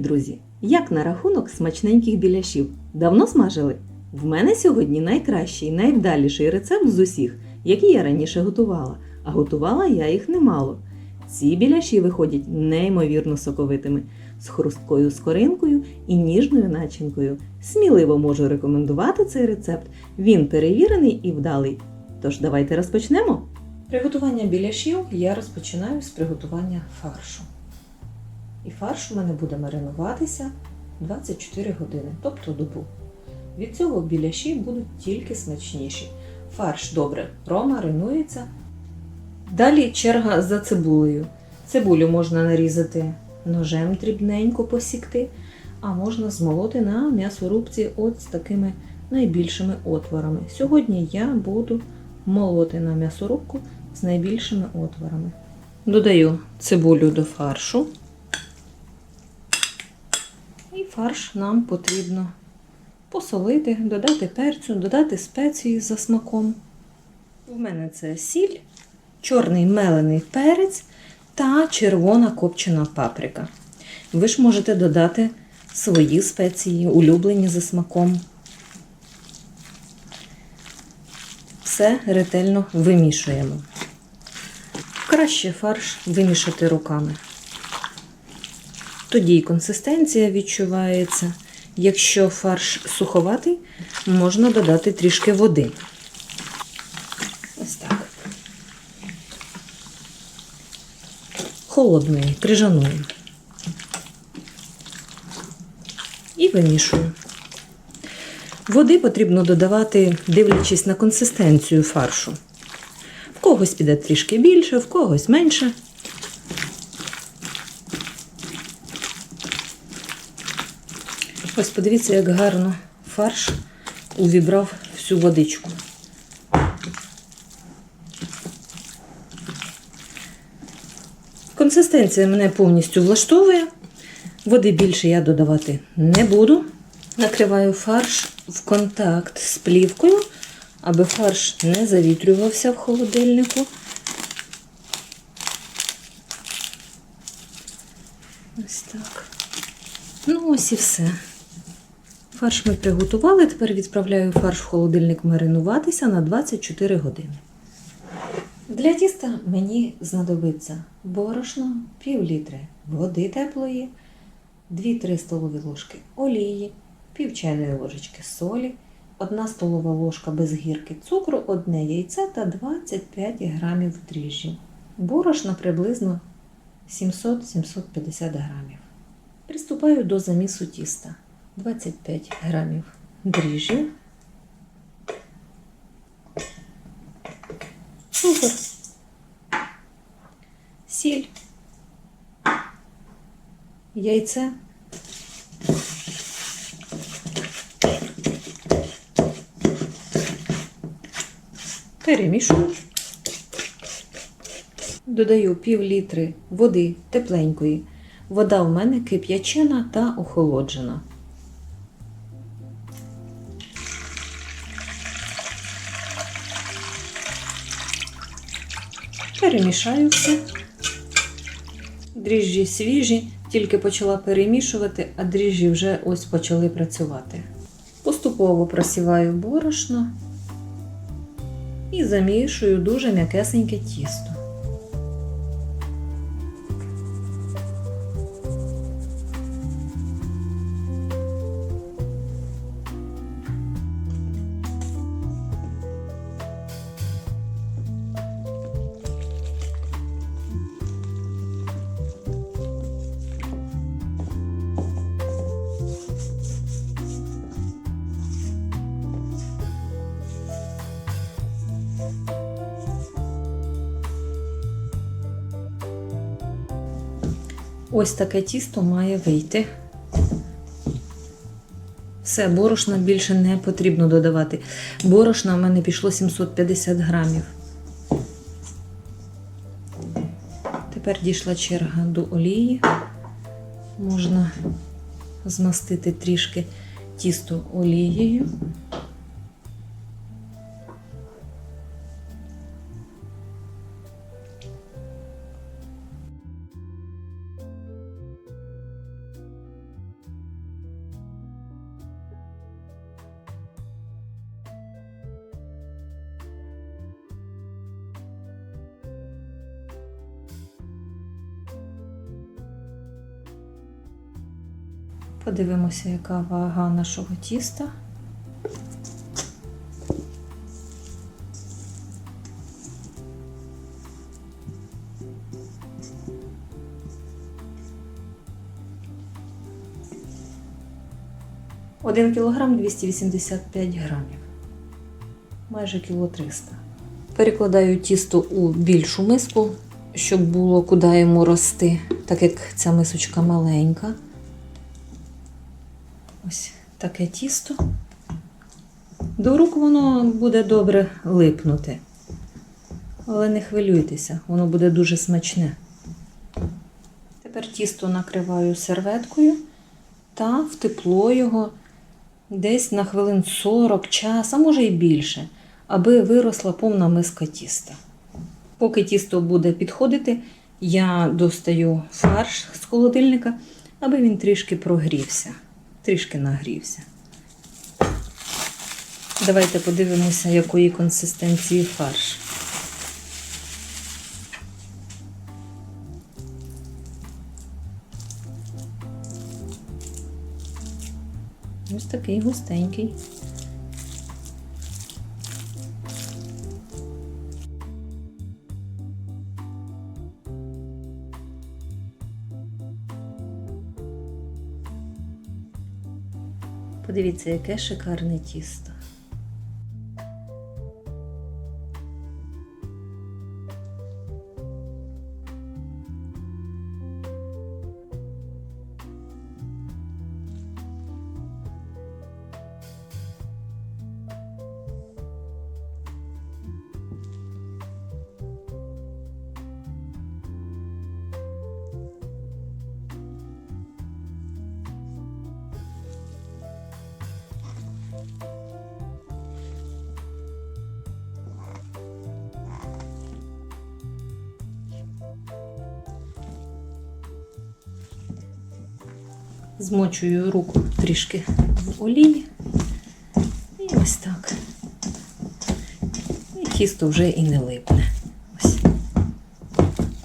Привіт, друзі! Як на рахунок смачненьких біляшів? Давно смажили? В мене сьогодні найкращий, найвдаліший рецепт з усіх, які я раніше готувала, а готувала я їх немало. Ці біляші виходять неймовірно соковитими, з хрусткою скоринкою і ніжною начинкою. Сміливо можу рекомендувати цей рецепт. Він перевірений і вдалий. Тож давайте розпочнемо. Приготування біляшів я розпочинаю з приготування фаршу. І фарш у мене буде маринуватися 24 години, тобто добу. Від цього біляші будуть тільки смачніші. Фарш добре промаринується. Далі черга за цибулею. Цибулю можна нарізати ножем дрібненько посікти, а можна змолоти на м'ясорубці от з такими найбільшими отворами. Сьогодні я буду молоти на м'ясорубку з найбільшими отворами. Додаю цибулю до фаршу. Фарш нам потрібно посолити, додати перцю, додати спеції за смаком. У мене це сіль, чорний мелений перець та червона копчена паприка. Ви ж можете додати свої спеції, улюблені за смаком. Все ретельно вимішуємо. Краще фарш вимішати руками. Тоді й консистенція відчувається. Якщо фарш суховатий, можна додати трішки води. Ось так. Холодної, крижаної. І вимішую. Води потрібно додавати, дивлячись на консистенцію фаршу. В когось піде трішки більше, в когось менше. Ось подивіться, як гарно фарш увібрав всю водичку. Консистенція мене повністю влаштовує. Води більше я додавати не буду. Накриваю фарш в контакт з плівкою, аби фарш не завітрювався в холодильнику. Ось так. Ну, ось і все. Фарш ми приготували. Тепер відправляю фарш в холодильник маринуватися на 24 години. Для тіста мені знадобиться борошно, пів літри води теплої, 2-3 столові ложки олії, пів чайної ложечки солі, 1 столова ложка без гірки цукру, одне яйце та 25 грамів дріжджів. Борошна приблизно 700-750 грамів. Приступаю до замісу тіста. 25 грамів дріжджів, цукор, сіль, яйце, перемішую. Додаю пів літри води тепленької. Вода в мене кип'ячена та охолоджена. Перемішаю все. Дріжджі свіжі, тільки почала перемішувати, а дріжджі вже ось почали працювати. Поступово просіваю борошно і замішую дуже м'якесеньке тісто. Ось таке тісто має вийти. Все, борошна більше не потрібно додавати. Борошна в мене пішло 750 грамів. Тепер дійшла черга до олії. Можна змастити трішки тісто олією. Подивимося, яка вага нашого тіста. Один кілограм 285 грамів. Майже кіло 300. Перекладаю тісто у більшу миску, щоб було куди йому рости, так як ця мисочка маленька. Ось таке тісто. До рук воно буде добре липнути. Але не хвилюйтеся, воно буде дуже смачне. Тепер тісто накриваю серветкою та в тепло його десь на хвилин 40 час, а може і більше, аби виросла повна миска тіста. Поки тісто буде підходити, я достаю фарш з холодильника, аби він трішки прогрівся, трішки нагрівся. Давайте подивимося, якої консистенції фарш. Ось такий густенький. Подивіться, яке шикарне тісто. Змочую руку трішки в олії. І ось так. І тісто вже і не липне. Ось.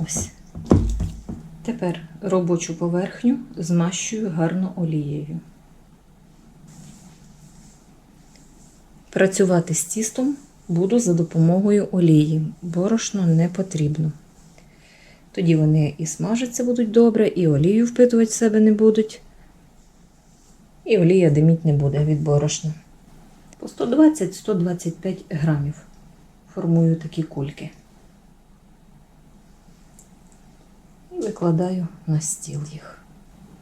Ось. Тепер робочу поверхню змащую гарно олією. Працювати з тістом буду за допомогою олії. Борошно не потрібно. Тоді вони і смажаться будуть добре, і олію впитувати в себе не будуть. І олія диміть не буде від борошна. По 120-125 грамів формую такі кульки. І викладаю на стіл їх.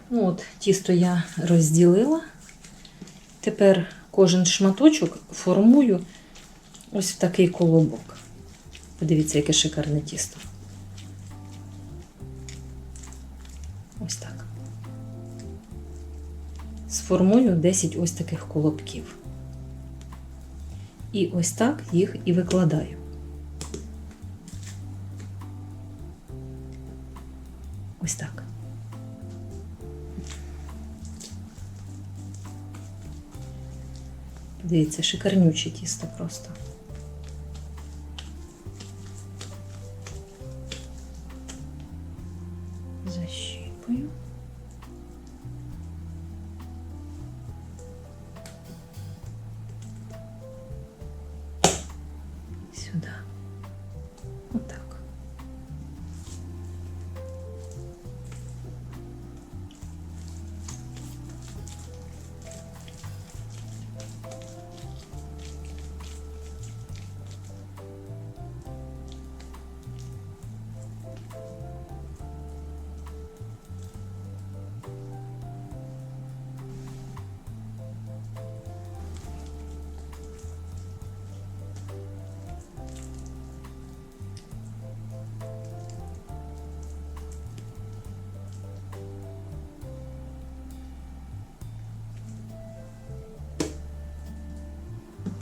Ну от, тісто я розділила. Тепер кожен шматочок формую ось в такий колобок. Подивіться, яке шикарне тісто. Ось так. Сформую 10 ось таких колобків. І ось так їх і викладаю. Ось так. Дивіться, шикарнюче тісто просто.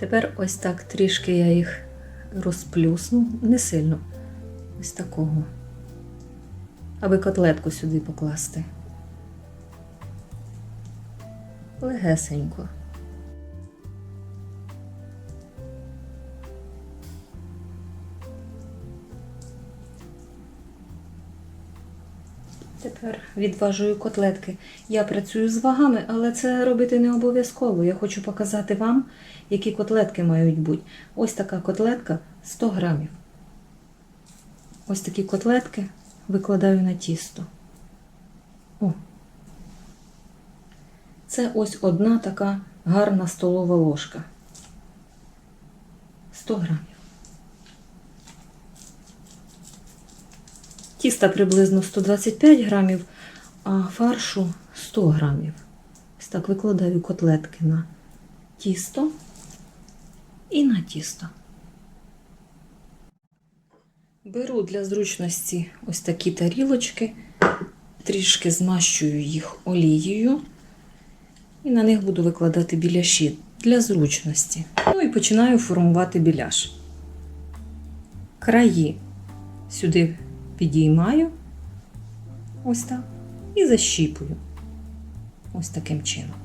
Тепер ось так трішки я їх розплюсну, не сильно. Ось такого. Аби котлетку сюди покласти. Легесенько. Відважую котлетки. Я працюю з вагами, але це робити не обов'язково. Я хочу показати вам, які котлетки мають бути. Ось така котлетка 100 грамів. Ось такі котлетки викладаю на тісто. О. Це ось одна така гарна столова ложка. 100 грамів. Тіста приблизно 125 грамів, а фаршу 100 грамів. Ось так викладаю котлетки на тісто і на тісто. Беру для зручності ось такі тарілочки, трішки змащую їх олією і на них буду викладати біляші для зручності. Ну і починаю формувати біляш. Краї сюди підіймаю ось так і защіпую ось таким чином.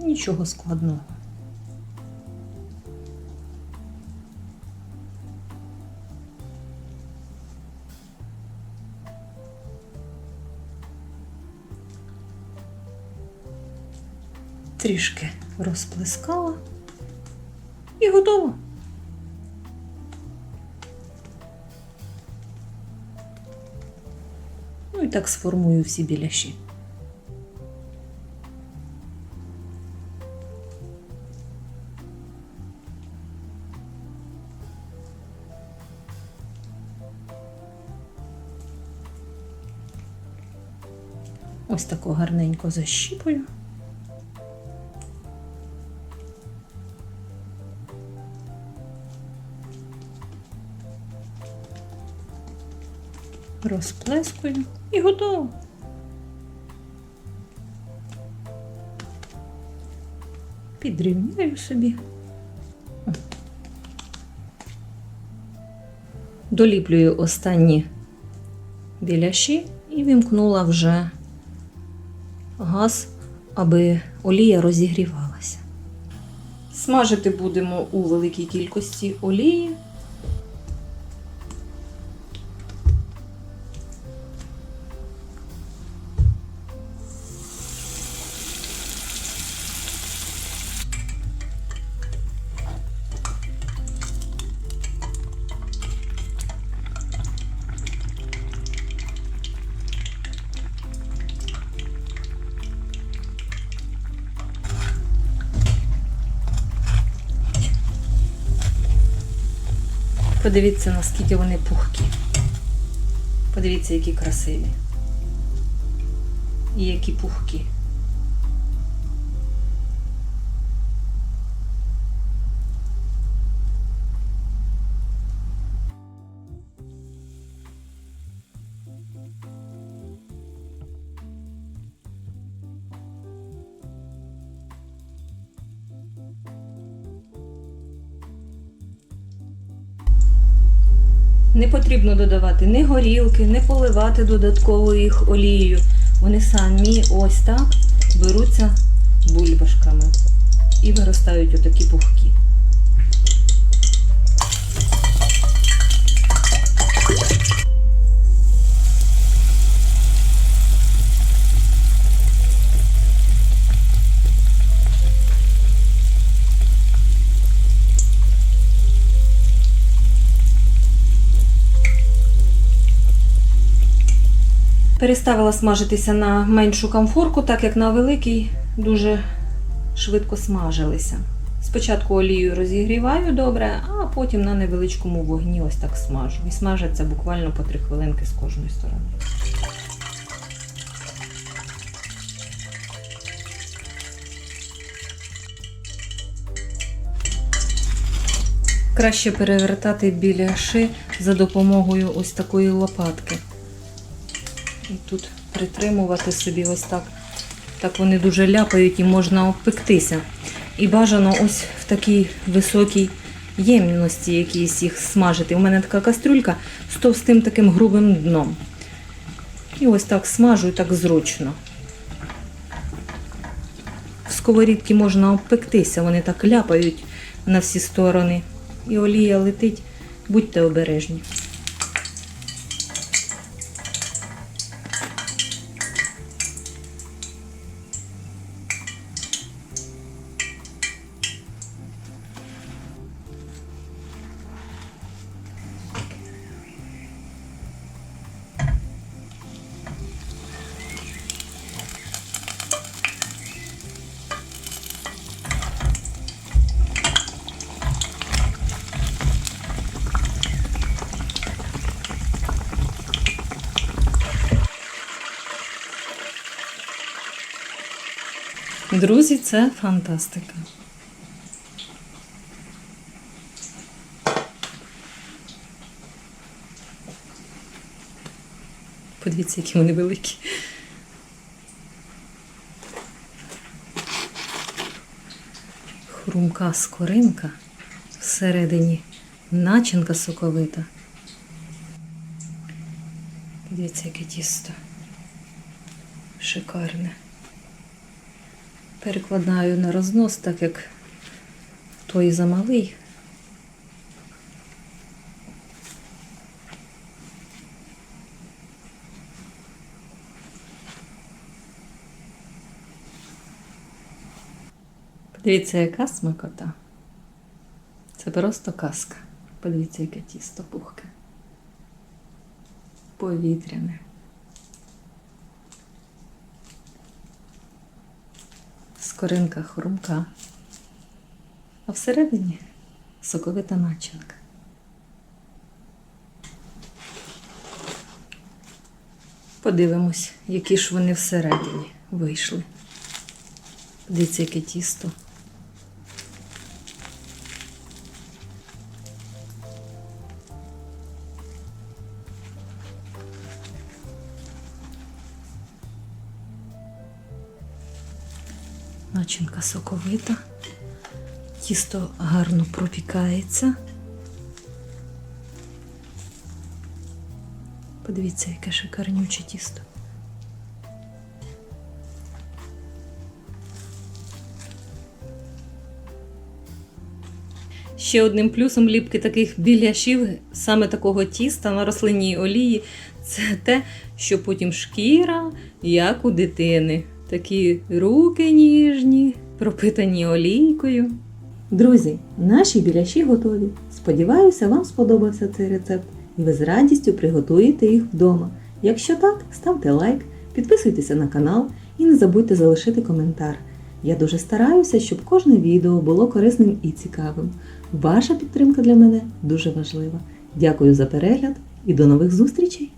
Нічого складного. Трішки розплескала і готово. Ну і так сформую всі біляші. Ось тако гарненько защіпую. Розплескую і готово. Підрівняю собі. Доліплюю останні біляші і вімкнула вже газ, аби олія розігрівалася. Смажити будемо у великій кількості олії. Подивіться, наскільки вони пухкі. Подивіться, які красиві. І які пухкі. Не потрібно додавати ні горілки, не поливати додатково їх олією. Вони самі ось так беруться бульбашками і виростають отакі пухкі. Переставила смажитися на меншу камфорку, так як на великій дуже швидко смажилися. Спочатку олію розігріваю добре, а потім на невеличкому вогні ось так смажу. І смажаться буквально по 3 хвилинки з кожної сторони. Краще перевертати біляши за допомогою ось такої лопатки. І тут притримувати собі ось так. Так вони дуже ляпають і можна обпектися. І бажано ось в такій високій ємності якійсь їх смажити. У мене така кастрюлька з товстим таким грубим дном. І ось так смажу і так зручно. В сковорідці можна обпектися, вони так ляпають на всі сторони. І олія летить. Будьте обережні. Друзі, це фантастика. Подивіться, які вони великі. Хрумка скоринка, всередині начинка соковита. Подивіться, яке тісто. Шикарне перекладаю на рознос, так як той замалий. Подивіться, яка смакота. Це просто казка. Подивіться, яке тісто пухке. Повітряне. Скоринка хрумка, а всередині соковита начинка. Подивимось, які ж вони всередині вийшли. Дивіться, яке тісто. Начинка соковита, тісто гарно пропікається. Подивіться, яке шикарнюче тісто. Ще одним плюсом ліпки таких біляшів, саме такого тіста на рослинній олії, це те, що потім шкіра, як у дитини. Такі руки ніжні, пропитані олійкою. Друзі, наші біляші готові. Сподіваюся, вам сподобався цей рецепт і ви з радістю приготуєте їх вдома. Якщо так, ставте лайк, підписуйтеся на канал і не забудьте залишити коментар. Я дуже стараюся, щоб кожне відео було корисним і цікавим. Ваша підтримка для мене дуже важлива. Дякую за перегляд і до нових зустрічей!